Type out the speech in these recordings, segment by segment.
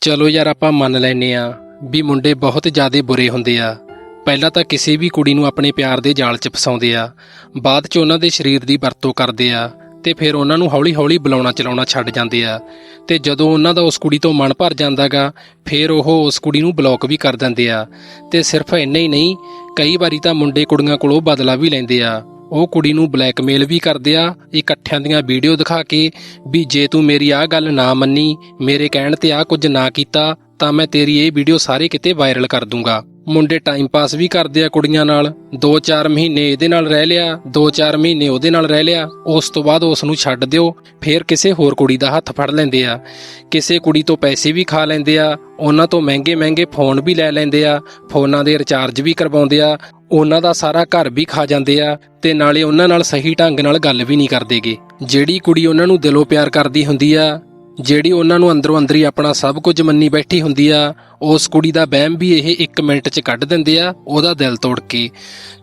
ਚਲੋ ਯਾਰ ਆਪਾਂ ਮੰਨ ਲੈਨੇ ਆ ਵੀ ਮੁੰਡੇ ਬਹੁਤ ਜ਼ਿਆਦਾ ਬੁਰੇ ਹੁੰਦੇ ਆ। ਪਹਿਲਾਂ ਤਾਂ ਕਿਸੇ ਵੀ ਕੁੜੀ ਨੂੰ ਆਪਣੇ ਪਿਆਰ ਦੇ ਜਾਲ 'ਚ ਫਸਾਉਂਦੇ ਆ। ਬਾਅਦ 'ਚ ਉਹਨਾਂ ਦੇ ਸਰੀਰ ਦੀ ਵਰਤੋਂ ਕਰਦੇ ਆ ਤੇ ਫਿਰ ਉਹਨਾਂ ਨੂੰ ਹੌਲੀ-ਹੌਲੀ ਬੁਲਾਉਣਾ ਚਲਾਉਣਾ ਛੱਡ ਜਾਂਦੇ ਆ। ਤੇ ਜਦੋਂ ਉਹਨਾਂ ਦਾ ਉਸ ਕੁੜੀ ਤੋਂ ਮਨ ਭਰ ਜਾਂਦਾਗਾ, ਫਿਰ ਉਹ ਉਸ ਕੁੜੀ ਨੂੰ ਬਲੌਕ ਵੀ ਕਰ ਦਿੰਦੇ ਆ। ਤੇ ਸਿਰਫ ਇੰਨਾ ਹੀ ਨਹੀਂ, ਕਈ ਵਾਰੀ ਤਾਂ ਮੁੰਡੇ ਕੁੜੀਆਂ ਕੋਲੋਂ ਬਦਲਾ ਵੀ ਲੈਂਦੇ ਆ। ਉਹ ਕੁੜੀ ਨੂੰ ਬਲੈਕਮੇਲ ਵੀ ਕਰਦੇ ਆ। ਇਕੱਠਿਆਂ ਦੀਆਂ ਵੀਡੀਓ ਦਿਖਾ ਕੇ ਵੀ ਜੇ ਤੂੰ ਮੇਰੀ ਆਹ ਗੱਲ ਨਾ ਮੰਨੀ, ਮੇਰੇ ਕਹਿਣ ਤੇ ਆਹ ਕੁਝ ਨਾ ਕੀਤਾ ਤਾਂ ਮੈਂ ਤੇਰੀ ਇਹ ਵੀਡੀਓ ਸਾਰੇ ਕਿਤੇ ਵਾਇਰਲ ਕਰ ਦੂੰਗਾ। ਮੁੰਡੇ ਟਾਈਮ ਪਾਸ ਵੀ ਕਰਦੇ ਆ ਕੁੜੀਆਂ ਨਾਲ। 2-4 ਮਹੀਨੇ ਇਹਦੇ ਨਾਲ ਰਹਿ ਲਿਆ 2-4 ਮਹੀਨੇ ਉਹਦੇ ਨਾਲ ਰਹਿ ਲਿਆ। ਉਸ ਤੋਂ ਬਾਅਦ ਉਸ ਨੂੰ ਛੱਡ ਦਿਓ। ਫਿਰ ਕਿਸੇ ਹੋਰ ਕੁੜੀ ਦਾ ਹੱਥ ਫੜ ਲੈਂਦੇ ਆ। ਕਿਸੇ ਕੁੜੀ ਤੋਂ ਪੈਸੇ ਵੀ ਖਾ ਲੈਂਦੇ ਆ। ਉਹਨਾਂ ਤੋਂ ਮਹਿੰਗੇ-ਮਹਿੰਗੇ ਫੋਨ ਵੀ ਲੈ ਲੈਂਦੇ ਆ। ਫੋਨਾਂ ਦੇ ਰਿਚਾਰਜ ਵੀ ਕਰਵਾਉਂਦੇ ਆ। ਉਹਨਾਂ ਦਾ ਸਾਰਾ ਘਰ ਵੀ ਖਾ ਜਾਂਦੇ ਆ। ਤੇ ਨਾਲੇ ਉਹਨਾਂ ਨਾਲ ਸਹੀ ਢੰਗ ਨਾਲ ਗੱਲ ਵੀ ਨਹੀਂ ਕਰਦੇਗੇ। ਜਿਹੜੀ ਕੁੜੀ ਉਹਨਾਂ ਨੂੰ ਦਿਲੋਂ ਪਿਆਰ ਕਰਦੀ ਹੁੰਦੀ ਆ ਜਿਹੜੀ ਉਹਨਾਂ ਨੂੰ ਅੰਦਰੋਂ ਅੰਦਰ ਹੀ ਆਪਣਾ ਸਭ ਕੁਝ ਮੰਨੀ ਬੈਠੀ ਹੁੰਦੀ ਆ, ਉਸ ਕੁੜੀ ਦਾ ਵਹਿਮ ਵੀ ਇਹ 1 ਮਿੰਟ 'ਚ ਕੱਢ ਦਿੰਦੇ ਆ, ਉਹਦਾ ਦਿਲ ਤੋੜ ਕੇ।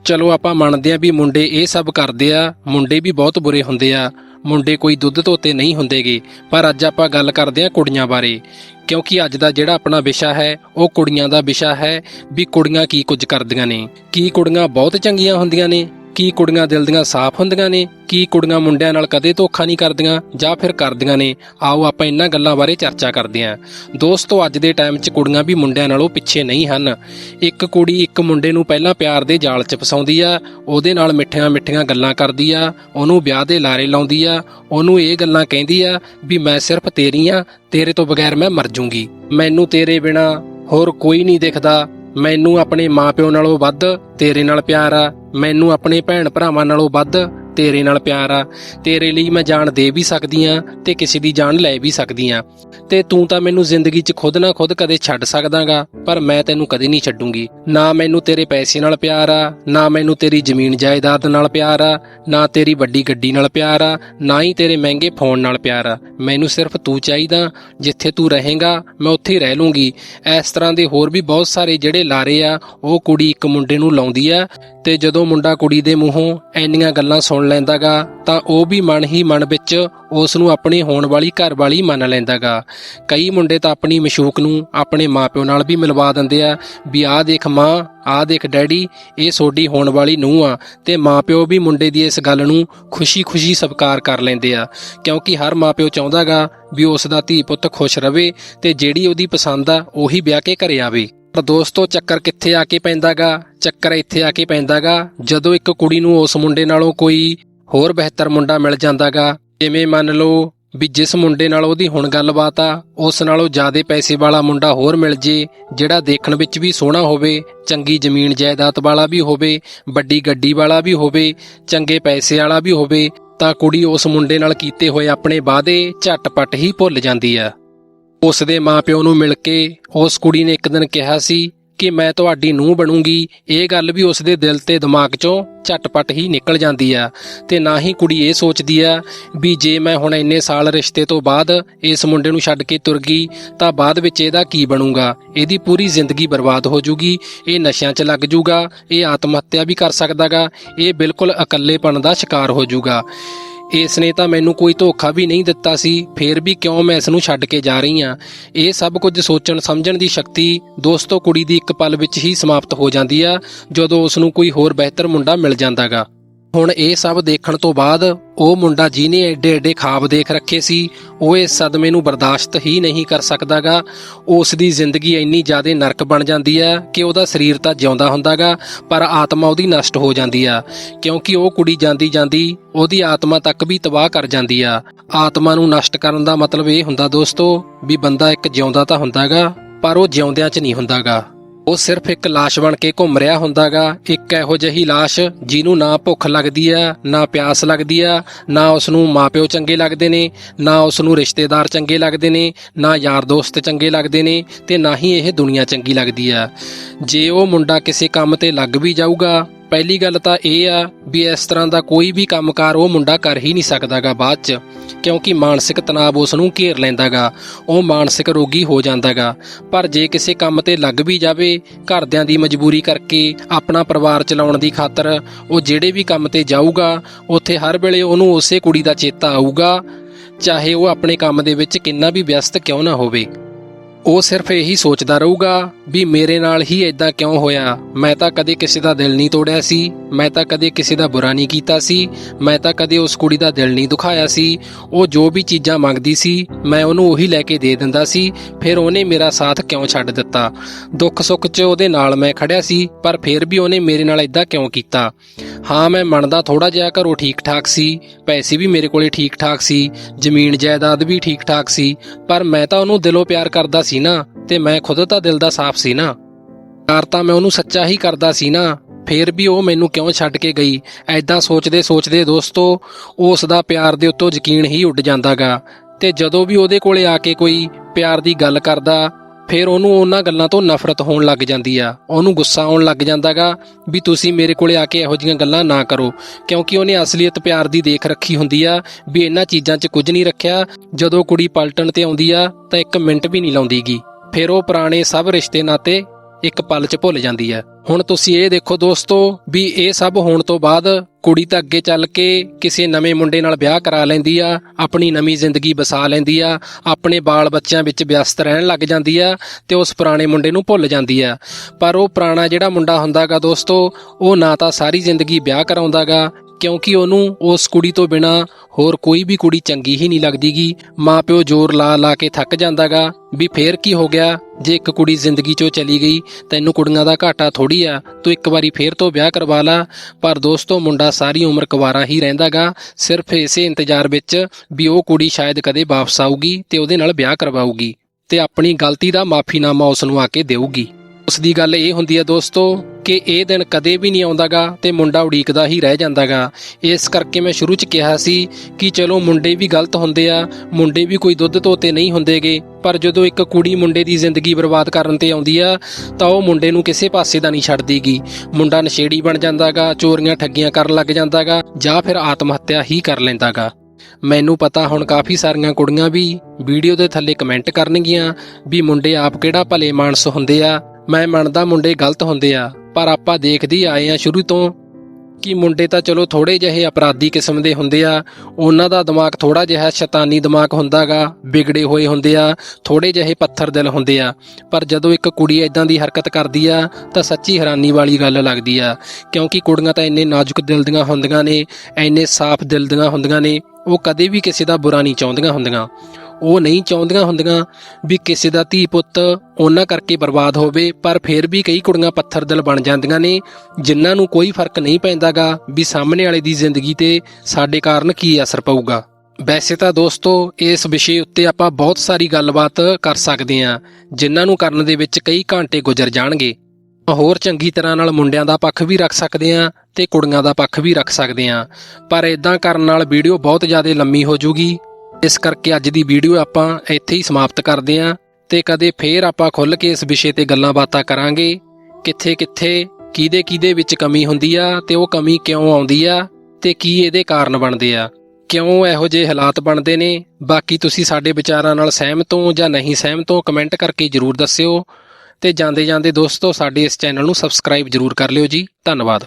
ਚਲੋ ਆਪਾਂ ਮੰਨਦੇ ਆ ਵੀ ਮੁੰਡੇ ਇਹ ਸਭ ਕਰਦੇ ਆ, ਮੁੰਡੇ ਵੀ ਬਹੁਤ ਬੁਰੇ ਹੁੰਦੇ ਆ, ਮੁੰਡੇ ਕੋਈ ਦੁੱਧ ਧੋਤੇ ਨਹੀਂ ਹੁੰਦੇਗੇ, ਪਰ ਅੱਜ ਆਪਾਂ ਗੱਲ ਕਰਦੇ ਆ ਕੁੜੀਆਂ ਬਾਰੇ। ਕਿਉਂਕਿ ਅੱਜ ਦਾ ਜਿਹੜਾ ਆਪਣਾ ਵਿਸ਼ਾ ਹੈ, ਉਹ ਕੁੜੀਆਂ ਦਾ ਵਿਸ਼ਾ ਹੈ ਵੀ ਕੁੜੀਆਂ ਕੀ ਕੁਝ ਕਰਦੀਆਂ ਨੇ, ਕੀ ਕੁੜੀਆਂ ਬਹੁਤ ਚੰਗੀਆਂ ਹੁੰਦੀਆਂ ਨੇ ਕੀ ਕੁੜੀਆਂ ਦਿਲ ਦੀਆਂ ਸਾਫ਼ ਹੁੰਦੀਆਂ ਨੇ? ਕੀ ਕੁੜੀਆਂ ਮੁੰਡਿਆਂ ਨਾਲ ਕਦੇ ਧੋਖਾ ਨਹੀਂ ਕਰਦੀਆਂ? ਜਾਂ ਫਿਰ ਕਰਦੀਆਂ ਨੇ? ਆਓ ਆਪਾਂ ਇਹਨਾਂ ਗੱਲਾਂ ਬਾਰੇ ਚਰਚਾ ਕਰਦੇ ਹਾਂ। ਦੋਸਤੋ, ਅੱਜ ਦੇ ਟਾਈਮ 'ਚ ਕੁੜੀਆਂ ਵੀ ਮੁੰਡਿਆਂ ਨਾਲੋਂ ਪਿੱਛੇ ਨਹੀਂ ਹਨ। ਇੱਕ ਕੁੜੀ ਇੱਕ ਮੁੰਡੇ ਨੂੰ ਪਹਿਲਾਂ ਪਿਆਰ ਦੇ ਜਾਲ 'ਚ ਫਸਾਉਂਦੀ ਆ, ਉਹਦੇ ਨਾਲ ਮਿੱਠੀਆਂ ਮਿੱਠੀਆਂ ਗੱਲਾਂ ਕਰਦੀ ਆ, ਉਹਨੂੰ ਵਿਆਹ ਦੇ ਲਾਰੇ ਲਾਉਂਦੀ ਆ, ਉਹਨੂੰ ਇਹ ਗੱਲਾਂ ਕਹਿੰਦੀ ਆ ਵੀ ਮੈਂ ਸਿਰਫ ਤੇਰੀ ਆ, ਤੇਰੇ ਤੋਂ ਬਗੈਰ ਮੈਂ ਮਰ ਜੂੰਗੀ। ਮੈਨੂੰ ਤੇਰੇ ਬਿਨਾ ਹੋਰ ਕੋਈ ਨਹੀਂ ਦਿਖਦਾ। ਮੈਨੂੰ ਆਪਣੇ ਮਾਪਿਓ ਨਾਲੋਂ ਵੱਧ, ਤੇਰੇ ਨਾਲ ਪਿਆਰ ਆ। ਮੈਨੂੰ ਆਪਣੇ ਭੈਣ ਭਰਾਵਾਂ ਨਾਲੋਂ ਵੱਧ ਤੇਰੇ ਨਾਲ ਪਿਆਰ ਆ, ਤੇਰੇ ਲਈ ਮੈਂ ਜਾਨ ਦੇ ਵੀ ਸਕਦੀ ਆ ਤੇ ਕਿਸੇ ਦੀ ਜਾਨ ਲੈ ਵੀ ਸਕਦੀ ਆ। ਤੇ ਤੂੰ ਤਾਂ ਮੈਨੂੰ ਜ਼ਿੰਦਗੀ 'ਚ ਖੁਦ ਨਾ ਖੁਦ ਕਦੇ ਛੱਡ ਸਕਦਾਗਾ, ਪਰ ਮੈਂ ਤੈਨੂੰ ਕਦੇ ਨਹੀਂ ਛੱਡੂੰਗੀ। ਨਾ ਮੈਨੂੰ ਤੇਰੇ ਪੈਸੇ ਨਾਲ ਪਿਆਰ ਆ, ਨਾ ਮੈਨੂੰ ਤੇਰੀ ਜ਼ਮੀਨ ਜਾਇਦਾਦ ਨਾਲ ਪਿਆਰ ਆ, ਨਾ ਤੇਰੀ ਵੱਡੀ ਗੱਡੀ ਨਾਲ ਪਿਆਰ ਆ, ਨਾ ਹੀ ਤੇਰੇ ਮਹਿੰਗੇ ਫੋਨ ਨਾਲ ਪਿਆਰ ਆ। ਮੈਨੂੰ ਸਿਰਫ ਤੂੰ ਚਾਹੀਦਾ, ਜਿੱਥੇ ਤੂੰ ਰਹੇਗਾ, ਮੈਂ ਉੱਥੇ ਹੀ ਰਹਿ ਲੂੰਗੀ। ਇਸ ਤਰ੍ਹਾਂ ਦੇ ਹੋਰ ਵੀ ਬਹੁਤ ਸਾਰੇ ਜਿਹੜੇ ਲਾਰੇ ਆ, ਉਹ ਕੁੜੀ ਇੱਕ ਮੁੰਡੇ ਨੂੰ ਲਾਉਂਦੀ ਆ, ਤੇ ਜਦੋਂ ਮੁੰਡਾ ਕੁੜੀ ਦੇ ਮੂੰਹੋਂ ਐਨੀਆਂ ਗੱਲਾਂ ਸੁਣ ਲੈਂਦਾਗਾ, ਤਾਂ ਉਹ ਵੀ ਮਨ ਹੀ ਮਨ ਵਿੱਚ ਉਸ ਨੂੰ ਆਪਣੀ ਹੋਣ ਵਾਲੀ ਘਰ ਵਾਲੀ ਮੰਨ ਲੈਂਦਾਗਾ। ਕਈ ਮੁੰਡੇ ਤਾਂ ਆਪਣੀ ਮਸ਼ੂਕ ਨੂੰ ਆਪਣੇ ਮਾਪਿਓ ਨਾਲ ਵੀ ਮਿਲਵਾ ਦਿੰਦੇ ਆ, ਵੀ ਆਹ ਦੇਖ ਮਾਂ, ਆਹ ਦੇਖ ਡੈਡੀ, ਇਹ ਸੋਡੀ ਹੋਣ ਵਾਲੀ ਨੂੰਹ ਆ, ਤੇ ਮਾਪਿਓ ਵੀ ਮੁੰਡੇ ਦੀ ਇਸ ਗੱਲ ਨੂੰ ਖੁਸ਼ੀ-ਖੁਸ਼ੀ ਸਵੀਕਾਰ ਕਰ ਲੈਂਦੇ ਆ। ਕਿਉਂਕਿ ਹਰ ਮਾਪਿਓ ਚਾਹੁੰਦਾਗਾ ਵੀ ਉਸ ਦਾ ਧੀ ਪੁੱਤ ਖੁਸ਼ ਰਵੇ, ਤੇ ਜਿਹੜੀ ਉਹਦੀ ਪਸੰਦ ਆ, ਉਹੀ ਵਿਆਹ ਕੇ ਘਰੇ ਆਵੇ। ਪਰ ਦੋਸਤੋ, ਚੱਕਰ ਕਿੱਥੇ ਆ ਕੇ ਪੈਂਦਾਗਾ? ਚੱਕਰ ਇੱਥੇ ਆ ਕੇ ਪੈਂਦਾਗਾ, ਜਦੋਂ ਇੱਕ ਕੁੜੀ ਨੂੰ ਉਸ ਮੁੰਡੇ ਨਾਲੋਂ ਕੋਈ ਹੋਰ ਬਿਹਤਰ ਮੁੰਡਾ ਮਿਲ ਜਾਂਦਾਗਾ। ਜਿਵੇਂ ਮੰਨ ਲਓ ਵੀ ਜਿਸ ਮੁੰਡੇ ਨਾਲ ਉਹਦੀ ਹੁਣ ਗੱਲਬਾਤ ਆ, ਉਸ ਨਾਲੋਂ ਜ਼ਿਆਦਾ ਪੈਸੇ ਵਾਲਾ ਮੁੰਡਾ ਹੋਰ ਮਿਲ ਜੇ, ਜਿਹੜਾ ਦੇਖਣ ਵਿੱਚ ਵੀ ਸੋਹਣਾ ਹੋਵੇ, ਚੰਗੀ ਜ਼ਮੀਨ ਜਾਇਦਾਦ ਵਾਲਾ ਵੀ ਹੋਵੇ, ਵੱਡੀ ਗੱਡੀ ਵਾਲਾ ਵੀ ਹੋਵੇ, ਚੰਗੇ ਪੈਸੇ ਵਾਲਾ ਵੀ ਹੋਵੇ, ਤਾਂ ਕੁੜੀ ਉਸ ਮੁੰਡੇ ਨਾਲ ਕੀਤੇ ਹੋਏ ਆਪਣੇ ਵਾਅਦੇ ਝਟਪਟ ਹੀ ਭੁੱਲ ਜਾਂਦੀ ਆ। ਉਸ ਦੇ ਮਾਪਿਓ ਨੂੰ ਮਿਲ ਕੇ ਉਸ ਕੁੜੀ ਨੇ ਇੱਕ ਦਿਨ ਕਿਹਾ ਸੀ ਕਿ ਮੈਂ ਤੁਹਾਡੀ ਨੂੰਹ ਬਣੂੰਗੀ। ਇਹ ਗੱਲ ਵੀ ਉਸ ਦੇ ਦਿਲ ਤੇ ਦਿਮਾਗ 'ਚੋਂ ਝਟਪਟ ਹੀ ਨਿਕਲ ਜਾਂਦੀ ਆ ਤੇ ਨਾ ਹੀ ਕੁੜੀ ਇਹ ਸੋਚਦੀ ਆ ਵੀ ਜੇ ਮੈਂ ਹੁਣ ਇੰਨੇ ਸਾਲ ਰਿਸ਼ਤੇ ਤੋਂ ਬਾਅਦ ਇਸ ਮੁੰਡੇ ਨੂੰ ਛੱਡ ਕੇ ਤੁਰ ਗਈ ਤਾਂ ਬਾਅਦ ਵਿੱਚ ਇਹਦਾ ਕੀ ਬਣੂਗਾ? ਇਹਦੀ ਪੂਰੀ ਜ਼ਿੰਦਗੀ ਬਰਬਾਦ ਹੋ ਜੂਗੀ, ਇਹ ਨਸ਼ਿਆਂ 'ਚ ਲੱਗ ਜੂਗਾ, ਇਹ ਆਤਮ ਹੱਤਿਆ ਵੀ ਕਰ ਸਕਦਾਗਾ, ਇਹ ਬਿਲਕੁਲ ਇਕੱਲੇਪਣ ਦਾ ਸ਼ਿਕਾਰ ਹੋ ਜੂਗਾ। ਇਸ ਨੇ ਤਾਂ ਮੈਨੂੰ ਕੋਈ ਧੋਖਾ ਵੀ ਨਹੀਂ ਦਿੱਤਾ ਸੀ, ਫੇਰ ਵੀ ਕਿਉਂ ਮੈਂ ਇਸ ਨੂੰ ਛੱਡ ਕੇ ਜਾ ਰਹੀ ਹਾਂ? ਇਹ ਸਭ ਕੁਝ ਸੋਚਣ, ਸਮਝਣ ਦੀ ਸ਼ਕਤੀ ਦੋਸਤੋ ਕੁੜੀ ਦੀ ਇੱਕ ਪਲ ਵਿੱਚ ਹੀ ਸਮਾਪਤ ਹੋ ਜਾਂਦੀ ਆ, ਜਦੋਂ ਉਸ ਨੂੰ ਕੋਈ ਹੋਰ ਬਿਹਤਰ ਮੁੰਡਾ ਮਿਲ ਜਾਂਦਾਗਾ। ਹੁਣ ਇਹ ਸਭ ਦੇਖਣ ਤੋਂ ਬਾਅਦ ਉਹ ਮੁੰਡਾ ਜਿਹਨੇ ਐਡੇ ਐਡੇ ਖਾਬ ਦੇਖ ਰੱਖੇ ਸੀ, ਉਹ ਇਸ ਸਦਮੇ ਨੂੰ ਬਰਦਾਸ਼ਤ ਹੀ ਨਹੀਂ ਕਰ ਸਕਦਾਗਾ। ਉਸ ਦੀ ਜ਼ਿੰਦਗੀ ਇੰਨੀ ਜ਼ਿਆਦਾ ਨਰਕ ਬਣ ਜਾਂਦੀ ਹੈ ਕਿ ਉਹਦਾ ਸਰੀਰ ਤਾਂ ਜਿਉਂਦਾ ਹੁੰਦਾਗਾ, ਪਰ ਆਤਮਾ ਉਹਦੀ ਨਸ਼ਟ ਹੋ ਜਾਂਦੀ ਆ। ਕਿਉਂਕਿ ਉਹ ਕੁੜੀ ਜਾਂਦੀ ਜਾਂਦੀ ਉਹਦੀ ਆਤਮਾ ਤੱਕ ਵੀ ਤਬਾਹ ਕਰ ਜਾਂਦੀ ਆ। ਆਤਮਾ ਨੂੰ ਨਸ਼ਟ ਕਰਨ ਦਾ ਮਤਲਬ ਇਹ ਹੁੰਦਾ ਦੋਸਤੋ ਵੀ ਬੰਦਾ ਇੱਕ ਜਿਉਂਦਾ ਤਾਂ ਹੁੰਦਾਗਾ, ਪਰ ਉਹ ਜਿਉਂਦਿਆਂ 'ਚ ਨਹੀਂ ਹੁੰਦਾਗਾ। ਉਹ ਸਿਰਫ ਇੱਕ ਲਾਸ਼ ਬਣ ਕੇ ਘੁੰਮ ਰਿਹਾ ਹੁੰਦਾਗਾ। ਇੱਕ ਇਹੋ ਜਿਹੀ ਲਾਸ਼ ਜਿਹਨੂੰ ਨਾ ਭੁੱਖ ਲੱਗਦੀ ਆ, ਨਾ ਪਿਆਸ ਲੱਗਦੀ ਆ, ਨਾ ਉਸ ਨੂੰ ਮਾਪਿਓ ਚੰਗੇ ਲੱਗਦੇ ਨੇ, ਨਾ ਉਸ ਨੂੰ ਰਿਸ਼ਤੇਦਾਰ ਚੰਗੇ ਲੱਗਦੇ ਨੇ, ਨਾ ਯਾਰ ਦੋਸਤ ਚੰਗੇ ਲੱਗਦੇ ਨੇ ਤੇ ਨਾ ਹੀ ਇਹ ਦੁਨੀਆ ਚੰਗੀ ਲੱਗਦੀ ਆ। ਜੇ ਉਹ ਮੁੰਡਾ ਕਿਸੇ ਕੰਮ ਤੇ ਲੱਗ ਵੀ ਜਾਊਗਾ ਪਹਿਲੀ ਗੱਲ ਤਾਂ ਇਹ ਆ ਵੀ ਇਸ ਤਰ੍ਹਾਂ ਦਾ ਕੋਈ ਵੀ ਕੰਮਕਾਰ ਉਹ ਮੁੰਡਾ ਕਰ ਹੀ ਨਹੀਂ ਸਕਦਾਗਾ ਬਾਅਦ 'ਚ, ਕਿਉਂਕਿ ਮਾਨਸਿਕ ਤਣਾਅ ਉਸ ਨੂੰ ਘੇਰ ਲੈਂਦਾਗਾ, ਉਹ ਮਾਨਸਿਕ ਰੋਗੀ ਹੋ ਜਾਂਦਾਗਾ। ਪਰ ਜੇ ਕਿਸੇ ਕੰਮ ਤੇ ਲੱਗ ਵੀ ਜਾਵੇ, ਘਰਦਿਆਂ ਦੀ ਮਜਬੂਰੀ ਕਰਕੇ ਆਪਣਾ ਪਰਿਵਾਰ ਚਲਾਉਣ ਦੀ ਖਾਤਰ ਉਹ ਜਿਹੜੇ ਵੀ ਕੰਮ ਤੇ ਜਾਊਗਾ, ਉੱਥੇ ਹਰ ਵੇਲੇ ਉਹਨੂੰ ਉਸੇ ਕੁੜੀ ਦਾ ਚੇਤਾ ਆਊਗਾ, ਚਾਹੇ ਉਹ ਆਪਣੇ ਕੰਮ ਦੇ ਵਿੱਚ ਕਿੰਨਾ ਵੀ ਵਿਅਸਤ ਕਿਉਂ ਨਾ ਹੋਵੇ। ਉਹ ਸਿਰਫ ਇਹੀ ਸੋਚਦਾ ਰਹੂਗਾ ਵੀ ਮੇਰੇ ਨਾਲ ਹੀ ਇਦਾਂ ਕਿਉਂ ਹੋਇਆ? ਮੈਂ ਤਾਂ ਕਦੇ ਕਿਸੇ ਦਾ ਦਿਲ ਨਹੀਂ ਤੋੜਿਆ ਸੀ। ਮੈਂ ਤਾਂ ਕਦੇ ਕਿਸੇ ਦਾ ਬੁਰਾ ਨਹੀਂ ਕੀਤਾ ਸੀ। ਮੈਂ ਤਾਂ ਕਦੇ ਉਸ ਕੁੜੀ ਦਾ ਦਿਲ ਨਹੀਂ ਦੁਖਾਇਆ ਸੀ। ਉਹ ਜੋ ਵੀ ਚੀਜ਼ਾਂ ਮੰਗਦੀ ਸੀ, ਮੈਂ ਉਹਨੂੰ ਉਹੀ ਲੈ ਕੇ ਦੇ ਦਿੰਦਾ ਸੀ। ਫਿਰ ਉਹਨੇ ਮੇਰਾ ਸਾਥ ਕਿਉਂ ਛੱਡ ਦਿੱਤਾ? ਦੁੱਖ ਸੁੱਖ 'ਚ ਉਹਦੇ ਨਾਲ ਮੈਂ ਖੜਿਆ ਸੀ, ਪਰ ਫਿਰ ਵੀ ਉਹਨੇ ਮੇਰੇ ਨਾਲ ਇਦਾਂ ਕਿਉਂ ਕੀਤਾ? ਹਾਂ, ਮੈਂ ਮੰਨਦਾ ਥੋੜਾ ਜਿਹਾ ਘਰੋਂ ਠੀਕ ਠਾਕ ਸੀ। ਪੈਸੇ ਵੀ ਮੇਰੇ ਕੋਲੇ ਠੀਕ ਠਾਕ ਸੀ। ਜ਼ਮੀਨ ਜਾਇਦਾਦ ਵੀ ਠੀਕ ਠਾਕ ਸੀ। ਪਰ ਮੈਂ ਤਾਂ ਉਹਨੂੰ ਦਿਲੋਂ ਪਿਆਰ ਕਰਦਾ ਸੀ। ਨਾ, ਤੇ ਮੈਂ ਖੁਦ ਤਾਂ ਦਿਲ ਦਾ ਸਾਫ਼ ਸੀ ਨਾ। ਪਿਆਰ ਤਾਂ ਮੈਂ ਉਹਨੂੰ ਸੱਚਾ ਹੀ ਕਰਦਾ ਸੀ ਨਾ, ਫੇਰ ਵੀ ਉਹ ਮੈਨੂੰ ਕਿਉਂ ਛੱਡ ਕੇ ਗਈ? ਐਦਾਂ ਸੋਚਦੇ ਸੋਚਦੇ ਦੋਸਤੋ, ਉਸ ਦਾ ਪਿਆਰ ਦੇ ਉੱਤੋਂ ਯਕੀਨ ਹੀ ਉੱਡ ਜਾਂਦਾਗਾ। ਤੇ ਜਦੋਂ ਵੀ ਉਹਦੇ ਕੋਲੇ ਆ ਕੇ ਕੋਈ ਪਿਆਰ ਦੀ ਗੱਲ ਕਰਦਾ ਫਿਰ ਉਹਨੂੰ ਉਹਨਾਂ ਗੱਲਾਂ ਤੋਂ ਨਫ਼ਰਤ ਹੋਣ ਲੱਗ ਜਾਂਦੀ ਆ। ਉਹਨੂੰ ਗੁੱਸਾ ਆਉਣ ਲੱਗ ਜਾਂਦਾਗਾ ਵੀ ਤੁਸੀਂ ਮੇਰੇ ਕੋਲੇ ਆ ਕੇ ਇਹੋ ਜਿਹੀਆਂ ਗੱਲਾਂ ਨਾ ਕਰੋ, ਕਿਉਂਕਿ ਉਹਨੇ ਅਸਲੀਅਤ ਪਿਆਰ ਦੀ ਦੇਖ ਰੱਖੀ ਹੁੰਦੀ ਆ ਵੀ ਇਹਨਾਂ ਚੀਜ਼ਾਂ 'ਚ ਕੁਝ ਨਹੀਂ ਰੱਖਿਆ। ਜਦੋਂ ਕੁੜੀ ਪਲਟਣ ਤੇ ਆਉਂਦੀ ਆ ਤਾਂ ਇੱਕ ਮਿੰਟ ਵੀ ਨਹੀਂ ਲਾਉਂਦੀਗੀ। ਫਿਰ ਉਹ ਪੁਰਾਣੇ ਸਭ ਰਿਸ਼ਤੇ ਨਾਤੇ ਇੱਕ ਪਲ 'ਚ ਭੁੱਲ ਜਾਂਦੀ ਹੈ। ਹੁਣ ਤੁਸੀਂ ਇਹ ਦੇਖੋ ਦੋਸਤੋ ਵੀ ਇਹ ਸਭ ਹੋਣ ਤੋਂ ਬਾਅਦ ਕੁੜੀ ਤਾਂ ਅੱਗੇ ਚੱਲ ਕੇ ਕਿਸੇ ਨਵੇਂ ਮੁੰਡੇ ਨਾਲ ਵਿਆਹ ਕਰਾ ਲੈਂਦੀ ਆ, ਆਪਣੀ ਨਵੀਂ ਜ਼ਿੰਦਗੀ ਬਸਾ ਲੈਂਦੀ ਆ, ਆਪਣੇ ਬਾਲ ਬੱਚਿਆਂ ਵਿੱਚ ਵਿਅਸਤ ਰਹਿਣ ਲੱਗ ਜਾਂਦੀ ਆ ਤੇ ਉਸ ਪੁਰਾਣੇ ਮੁੰਡੇ ਨੂੰ ਭੁੱਲ ਜਾਂਦੀ ਆ। ਪਰ ਉਹ ਪੁਰਾਣਾ ਜਿਹੜਾ ਮੁੰਡਾ ਹੁੰਦਾਗਾ ਦੋਸਤੋ, ਉਹ ਨਾ ਤਾਂ ਸਾਰੀ ਜ਼ਿੰਦਗੀ ਵਿਆਹ ਕਰਾਉਂਦਾਗਾ ਕਿਉਂਕਿ ਉਹਨੂੰ ਉਸ ਕੁੜੀ ਤੋਂ ਬਿਨਾ ਹੋਰ ਕੋਈ ਵੀ ਕੁੜੀ ਚੰਗੀ ਹੀ ਨਹੀਂ ਲੱਗਦੀਗੀ। ਮਾਪਿਓ ਜ਼ੋਰ ਲਾ ਲਾ ਕੇ ਥੱਕ ਜਾਂਦਾਗਾ ਵੀ ਫੇਰ ਕੀ ਹੋ ਗਿਆ? ਜੇ ਇੱਕ ਕੁੜੀ ਜ਼ਿੰਦਗੀ ਚੋਂ ਚਲੀ ਗਈ, ਤੈਨੂੰ ਕੁੜੀਆਂ ਦਾ ਘਾਟਾ ਥੋੜੀ ਆ, ਤੂੰ ਇੱਕ ਵਾਰੀ ਫੇਰ ਤੋਂ ਵਿਆਹ ਕਰਵਾ ਲਾ। ਪਰ ਦੋਸਤੋ, ਮੁੰਡਾ ਸਾਰੀ ਉਮਰ ਕੁਵਾਰਾ ਹੀ ਰਹਿੰਦਾਗਾ। ਸਿਰਫ ਇਸੇ ਇੰਤਜ਼ਾਰ ਵਿੱਚ ਵੀ ਉਹ ਕੁੜੀ ਸ਼ਾਇਦ ਕਦੇ ਵਾਪਸ ਆਊਗੀ ਤੇ ਉਹਦੇ ਨਾਲ ਵਿਆਹ ਕਰਵਾਊਗੀ ਤੇ ਆਪਣੀ ਗਲਤੀ ਦਾ ਮਾਫੀਨਾਮਾ ਉਸ ਨੂੰ ਆ ਕੇ ਦੇਊਗੀ। ਉਸ ਦੀ ਗੱਲ ਇਹ ਹੁੰਦੀ ਹੈ ਦੋਸਤੋ ਕਿ ਇਹ ਦਿਨ ਕਦੇ ਵੀ ਨਹੀਂ ਆਉਂਦਾਗਾ ਤੇ ਮੁੰਡਾ ਉਡੀਕਦਾ ਹੀ ਰਹਿ ਜਾਂਦਾਗਾ। ਇਸ ਕਰਕੇ ਮੈਂ ਸ਼ੁਰੂ 'ਚ ਕਿਹਾ ਸੀ ਕਿ ਚਲੋ ਮੁੰਡੇ ਵੀ ਗਲਤ ਹੁੰਦੇ ਆ, ਮੁੰਡੇ ਵੀ ਕੋਈ ਦੁੱਧ ਧੋਤੇ ਨਹੀਂ ਹੁੰਦੇਗੇ, ਪਰ ਜਦੋਂ ਇੱਕ ਕੁੜੀ ਮੁੰਡੇ ਦੀ ਜ਼ਿੰਦਗੀ ਬਰਬਾਦ ਕਰਨ ਤੇ ਆਉਂਦੀ ਆ, ਤਾਂ ਉਹ ਮੁੰਡੇ ਨੂੰ ਕਿਸੇ ਪਾਸੇ ਦਾ ਨਹੀਂ ਛੱਡਦੀਗੀ। ਮੁੰਡਾ ਨਸ਼ੇੜੀ ਬਣ ਜਾਂਦਾਗਾ, ਚੋਰੀਆਂ ਠੱਗੀਆਂ ਕਰਨ ਲੱਗ ਜਾਂਦਾਗਾ, ਜਾਂ ਫਿਰ ਆਤਮ ਹੱਤਿਆ ਹੀ ਕਰ ਲੈਂਦਾਗਾ। ਮੈਨੂੰ ਪਤਾ ਹੁਣ ਕਾਫੀ ਸਾਰੀਆਂ ਕੁੜੀਆਂ ਵੀ ਵੀਡੀਓ ਦੇ ਥੱਲੇ ਕਮੈਂਟ ਕਰਨਗੀਆਂ ਵੀ ਮੁੰਡੇ ਆਪ ਕਿਹੜਾ ਭਲੇ ਮਾਨਸ ਹੁੰਦੇ ਆ। ਮੈਂ ਮੰਨਦਾ ਮੁੰਡੇ ਗਲਤ ਹੁੰਦੇ ਆ। ਪਰ ਆਪਾਂ ਦੇਖਦੇ ਆਏ ਆ ਸ਼ੁਰੂ ਤੋਂ ਕਿ ਮੁੰਡੇ ਤਾਂ ਚਲੋ ਥੋੜੇ ਜਿਹੇ ਅਪਰਾਧੀ ਕਿਸਮ ਦੇ ਹੁੰਦੇ ਆ। ਉਹਨਾਂ ਦਾ ਦਿਮਾਗ ਥੋੜਾ ਜਿਹਾ ਸ਼ੈਤਾਨੀ ਦਿਮਾਗ ਹੁੰਦਾਗਾ, ਵਿਗੜੇ ਹੋਏ ਹੁੰਦੇ ਆ ਥੋੜੇ ਜਿਹੇ ਪੱਥਰ ਦਿਲ ਹੁੰਦੇ ਆ। ਪਰ ਜਦੋਂ ਇੱਕ ਕੁੜੀ ਇਦਾਂ ਦੀ ਹਰਕਤ ਕਰਦੀ ਆ, ਤਾਂ ਸੱਚੀ ਹੈਰਾਨੀ ਵਾਲੀ ਗੱਲ ਲੱਗਦੀ ਆ। ਕਿਉਂਕਿ ਕੁੜੀਆਂ ਤਾਂ ਇੰਨੇ ਨਾਜ਼ੁਕ ਦਿਲ ਦੀਆਂ ਹੁੰਦੀਆਂ ਨੇ, ਇੰਨੇ ਸਾਫ਼ ਦਿਲ ਦੀਆਂ ਹੁੰਦੀਆਂ ਨੇ, ਉਹ ਕਦੇ ਵੀ ਕਿਸੇ ਦਾ ਬੁਰਾ ਨਹੀਂ ਚਾਹੁੰਦੀਆਂ ਹੁੰਦੀਆਂ। ਉਹ ਨਹੀਂ ਚਾਹੁੰਦੀਆਂ ਹੁੰਦੀਆਂ ਵੀ ਕਿਸੇ ਦਾ ਧੀ ਪੁੱਤ ਉਹਨਾਂ ਕਰਕੇ ਬਰਬਾਦ ਹੋਵੇ, ਪਰ ਫਿਰ ਵੀ ਕਈ ਕੁੜੀਆਂ ਪੱਥਰ ਦਿਲ ਬਣ ਜਾਂਦੀਆਂ ਨੇ, ਜਿਨ੍ਹਾਂ ਨੂੰ ਕੋਈ ਫ਼ਰਕ ਨਹੀਂ ਪੈਂਦਾਗਾ ਵੀ ਸਾਹਮਣੇ ਵਾਲੇ ਦੀ ਜ਼ਿੰਦਗੀ ਤੇ ਸਾਡੇ ਕਾਰਨ ਕੀ ਅਸਰ ਪਊਗਾ। ਵੈਸੇ ਤਾਂ ਦੋਸਤੋ, ਇਸ ਵਿਸ਼ੇ ਉੱਤੇ ਆਪਾਂ ਬਹੁਤ ਸਾਰੀ ਗੱਲਬਾਤ ਕਰ ਸਕਦੇ ਹਾਂ, ਜਿਨ੍ਹਾਂ ਨੂੰ ਕਰਨ ਦੇ ਵਿੱਚ ਕਈ ਘੰਟੇ ਗੁਜ਼ਰ ਜਾਣਗੇ। ਹੋਰ ਚੰਗੀ ਤਰ੍ਹਾਂ ਨਾਲ ਮੁੰਡਿਆਂ ਦਾ ਪੱਖ ਵੀ ਰੱਖ ਸਕਦੇ ਹਾਂ ਤੇ ਕੁੜੀਆਂ ਦਾ ਪੱਖ ਵੀ ਰੱਖ ਸਕਦੇ ਹਾਂ, ਪਰ ਇਦਾਂ ਕਰਨ ਨਾਲ ਵੀਡੀਓ ਬਹੁਤ ਜ਼ਿਆਦਾ ਲੰਮੀ ਹੋ ਜੂਗੀ ਇਸ ਕਰਕੇ ਅੱਜ ਦੀ ਵੀਡੀਓ ਆਪਾਂ ਇੱਥੇ ਹੀ ਸਮਾਪਤ ਕਰਦੇ ਹਾਂ ਤੇ ਕਦੇ ਫੇਰ ਆਪਾਂ ਖੁੱਲ ਕੇ ਇਸ ਵਿਸ਼ੇ ਤੇ ਗੱਲਾਂ ਬਾਤਾਂ ਕਰਾਂਗੇ। ਕਿੱਥੇ ਕਿੱਥੇ, ਕਿਹਦੇ ਕਿਹਦੇ ਵਿੱਚ ਕਮੀ ਹੁੰਦੀ ਆ ਤੇ ਉਹ ਕਮੀ ਕਿਉਂ ਆਉਂਦੀ ਆ ਤੇ ਕੀ ਇਹਦੇ ਕਾਰਨ ਬਣਦੇ ਆ। ਕਿਉਂ ਇਹੋ ਜਿਹੇ ਹਾਲਾਤ ਬਣਦੇ ਨੇ? ਬਾਕੀ ਤੁਸੀਂ ਸਾਡੇ ਵਿਚਾਰਾਂ ਨਾਲ ਸਹਿਮਤ ਹੋ ਜਾਂ ਨਹੀਂ ਸਹਿਮਤ ਹੋ, ਕਮੈਂਟ ਕਰਕੇ ਜਰੂਰ ਦੱਸਿਓ। ਤੇ ਜਾਂਦੇ ਜਾਂਦੇ ਦੋਸਤੋ, ਸਾਡੇ ਇਸ ਚੈਨਲ ਨੂੰ ਸਬਸਕ੍ਰਾਈਬ ਜਰੂਰ ਕਰ ਲਿਓ ਜੀ। ਧੰਨਵਾਦ।